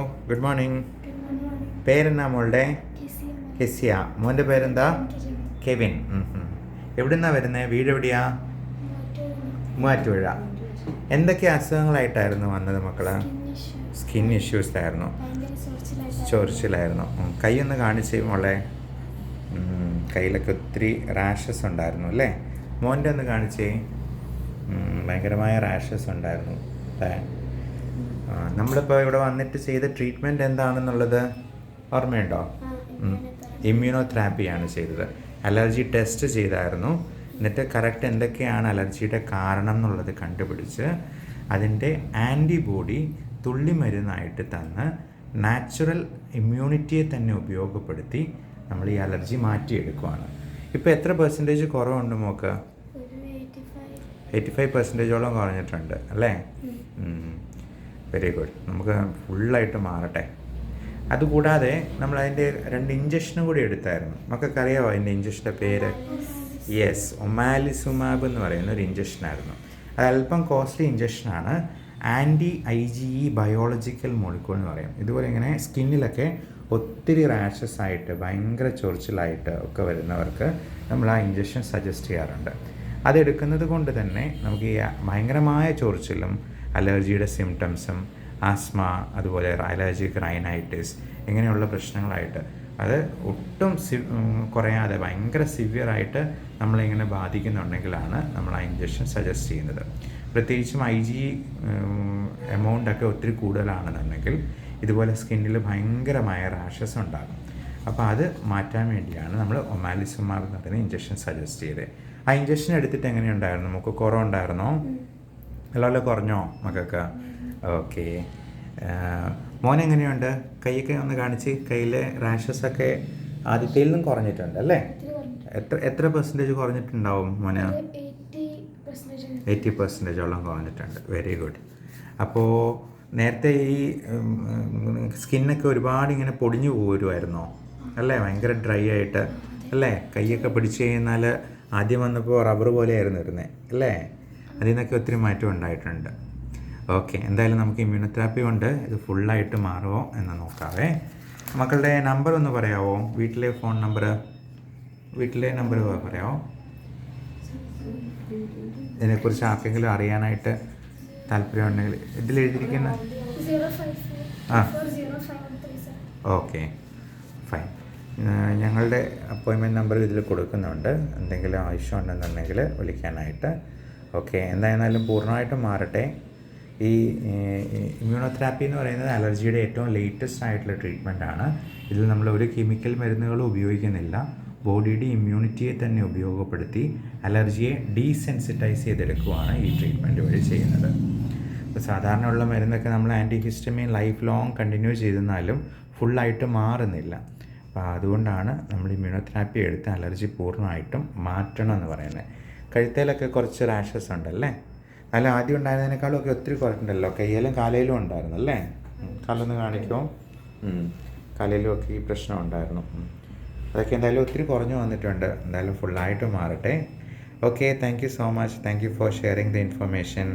Good morning പേരെന്നാ മോളുടെ? കെസിയ. മോന്റെ പേരെന്താ? കെവിൻ. എവിടെന്നാ വരുന്നത് വീട് എവിടെയാ? മൂവാറ്റുപുഴ. എന്തൊക്കെ അസുഖങ്ങളായിട്ടായിരുന്നു വന്നത് മക്കൾ? സ്കിൻ ഇഷ്യൂസ് ആയിരുന്നു. ചൊറിച്ചിലായിരുന്നു. കൈയൊന്ന് കൈ ഒന്ന് കാണിച്ചേ മോളെ. കയ്യിലൊക്കെ ഒത്തിരി റാഷസ് ഉണ്ടായിരുന്നു അല്ലേ? മോന്റെ ഒന്ന് കാണിച്ചേ. ഭയങ്കരമായ റാഷസ് ഉണ്ടായിരുന്നു. നമ്മളിപ്പോൾ ഇവിടെ വന്നിട്ട് ചെയ്ത ട്രീറ്റ്മെന്റ് എന്താണെന്നുള്ളത് ഓർമ്മയുണ്ടോ? ഇമ്മ്യൂണോ തെറാപ്പിയാണ് ചെയ്തത്. അലർജി ടെസ്റ്റ് ചെയ്തായിരുന്നു. എന്നിട്ട് കറക്റ്റ് എന്തൊക്കെയാണ് അലർജിയുടെ കാരണം എന്നുള്ളത് കണ്ടുപിടിച്ച് അതിന്റെ ആന്റിബോഡി തുള്ളിമരുന്നായിട്ട് തന്ന് നാച്ചുറൽ ഇമ്മ്യൂണിറ്റിയെ തന്നെ ഉപയോഗപ്പെടുത്തി നമ്മൾ ഈ അലർജി മാറ്റിയെടുക്കുവാണ്. ഇപ്പോൾ എത്ര പെർസെന്റേജ് കുറവുണ്ട് മോക്ക്? എയ്റ്റി ഫൈവ് പെർസെന്റേജോളം കുറഞ്ഞിട്ടുണ്ട് അല്ലേ? വെരി ഗുഡ് നമുക്ക് ഫുള്ളായിട്ട് മാറട്ടെ. അതുകൂടാതെ നമ്മൾ അതിന്റെ രണ്ട് ഇഞ്ചക്ഷനും കൂടി എടുത്തായിരുന്നു. മക്കൾക്കറിയാമോ അതിന്റെ ഇഞ്ചക്ഷന്റെ പേര്? യെസ് ഒമാലിസുമാബ് എന്ന് പറയുന്ന ഒരു ഇഞ്ചക്ഷനായിരുന്നു അത് അല്പം costly ഇഞ്ചക്ഷനാണ് anti I G E biological molecule എന്ന് പറയും. ഇതുപോലെ ഇങ്ങനെ സ്കിന്നിലൊക്കെ ഒത്തിരി റാഷസ് ആയിട്ട് ഭയങ്കര ചൊറിച്ചിലായിട്ട് ഒക്കെ വരുന്നവർക്ക് നമ്മൾ ആ ഇഞ്ചക്ഷൻ സജസ്റ്റ് ചെയ്യാറുണ്ട്. അതെടുക്കുന്നത് കൊണ്ട് തന്നെ നമുക്ക് ഈ ഭയങ്കരമായ ചൊറിച്ചിലും അലർജിയുടെ സിംറ്റംസും ആസ്മ അതുപോലെ അലർജിക് റൈനൈറ്റിസ് ഇങ്ങനെയുള്ള പ്രശ്നങ്ങളായിട്ട്. അത് ഒട്ടും സി കുറയാതെ ഭയങ്കര സിവിയറായിട്ട് നമ്മളിങ്ങനെ ബാധിക്കുന്നുണ്ടെങ്കിലാണ് നമ്മൾ ആ ഇഞ്ചക്ഷൻ സജസ്റ്റ് ചെയ്യുന്നത്. പ്രത്യേകിച്ചും ഐ ജി എമൗണ്ടൊക്കെ ഒത്തിരി കൂടുതലാണെന്നുണ്ടെങ്കിൽ ഇതുപോലെ സ്കിന്നിൽ ഭയങ്കരമായ റാഷസ് ഉണ്ടാകും. അപ്പോൾ അത് മാറ്റാൻ വേണ്ടിയാണ് നമ്മൾ ഒമാലിസുമാബ് എന്ന് പറയുന്ന ഇഞ്ചക്ഷൻ സജസ്റ്റ് ചെയ്തത്. ആ ഇഞ്ചക്ഷൻ എടുത്തിട്ട് എങ്ങനെയുണ്ടായിരുന്നു? നമുക്ക് കുറവുണ്ടായിരുന്നോ നല്ലപോലെ കുറഞ്ഞോ മക്കൾക്ക്? ഓക്കെ. മോൻ എങ്ങനെയുണ്ട്? കൈയൊക്കെ ഒന്ന് കാണിച്ച് കയ്യിലെ റാഷസ് ഒക്കെ ആദ്യത്തേൽ നിന്നും കുറഞ്ഞിട്ടുണ്ട് അല്ലേ? എത്ര എത്ര പെർസെന്റേജ് കുറഞ്ഞിട്ടുണ്ടാവും മോന്? എയ്റ്റി പെർസെന്റേജോളം കുറഞ്ഞിട്ടുണ്ട്. വെരി ഗുഡ് അപ്പോൾ നേരത്തെ ഈ സ്കിന്നൊക്കെ ഒരുപാട് ഇങ്ങനെ പൊടിഞ്ഞു പോരുമായിരുന്നോ അല്ലേ? ഭയങ്കര ഡ്രൈ ആയിട്ട്. അല്ലേ? കൈയൊക്കെ പിടിച്ച് കഴിഞ്ഞാൽ ആദ്യം വന്നപ്പോൾ റബ്ബർ പോലെയായിരുന്നു ഇരുന്നത് അല്ലേ? അതിൽ നിന്നൊക്കെ ഒത്തിരി മാറ്റം ഉണ്ടായിട്ടുണ്ട്. ഓക്കെ എന്തായാലും നമുക്ക് ഇമ്മ്യൂണോതെറാപ്പി കൊണ്ട് ഇത് ഫുള്ളായിട്ട് മാറുമോ എന്ന് നോക്കാവേ. മക്കളുടെ നമ്പർ ഒന്ന് പറയാമോ വീട്ടിലെ ഫോൺ നമ്പർ വീട്ടിലെ നമ്പർ പറയാമോ ഇതിനെക്കുറിച്ച് ആർക്കെങ്കിലും അറിയാനായിട്ട് താല്പര്യമുണ്ടെങ്കിൽ ഇതിൽ എഴുതിയിരിക്കുന്ന ആ. ഓക്കെ ഫൈൻ ഞങ്ങളുടെ അപ്പോയിൻമെന്റ് നമ്പർ ഇതിൽ കൊടുക്കുന്നുണ്ട്. എന്തെങ്കിലും ആവശ്യം ഉണ്ടെന്നുണ്ടെങ്കിൽ വിളിക്കാനായിട്ട് ഓക്കെ എന്തായിരുന്നാലും പൂർണമായിട്ടും മാറട്ടെ. ഈ ഇമ്മ്യൂണോതെറാപ്പി എന്ന് പറയുന്നത് അലർജിയുടെ ഏറ്റവും ലേറ്റസ്റ്റ് ആയിട്ടുള്ള ട്രീറ്റ്മെന്റ് ആണ്. ഇതിൽ നമ്മൾ ഒരു കെമിക്കൽ മരുന്നുകളും ഉപയോഗിക്കുന്നില്ല. ബോഡിയുടെ ഇമ്മ്യൂണിറ്റിയെ തന്നെ ഉപയോഗപ്പെടുത്തി അലർജിയെ ഡീസെൻസിറ്റൈസ് ചെയ്തെടുക്കുകയാണ് ഈ ട്രീറ്റ്മെന്റ് വഴി ചെയ്യുന്നത്. ഇപ്പോൾ സാധാരണയുള്ള മരുന്നൊക്കെ നമ്മൾ anti histamine life long continue ചെയ്തെന്നാലും ഫുള്ളായിട്ട് മാറുന്നില്ല. അപ്പോൾ അതുകൊണ്ടാണ് നമ്മൾ ഇമ്മ്യൂണോതെറാപ്പി എടുത്ത് അലർജി പൂർണമായിട്ടും മാറ്റണം എന്ന് പറയുന്നത്. കഴുത്തേലൊക്കെ കുറച്ച് റാഷസ് ഉണ്ടല്ലേ? അല്ല ആദ്യം ഉണ്ടായിരുന്നതിനേക്കാളും ഒക്കെ ഒത്തിരി കുറച്ചുണ്ടല്ലോ കയ്യിലും കാലയിലും ഉണ്ടായിരുന്നു അല്ലേ. കാലൊന്ന് കാണിക്കുമോ കലയിലും ഒക്കെ ഈ പ്രശ്നം ഉണ്ടായിരുന്നു. അതൊക്കെ എന്തായാലും ഒത്തിരി കുറഞ്ഞു വന്നിട്ടുണ്ട്. എന്തായാലും ഫുള്ളായിട്ട് മാറട്ടെ. Okay thank you so much thank you for sharing the information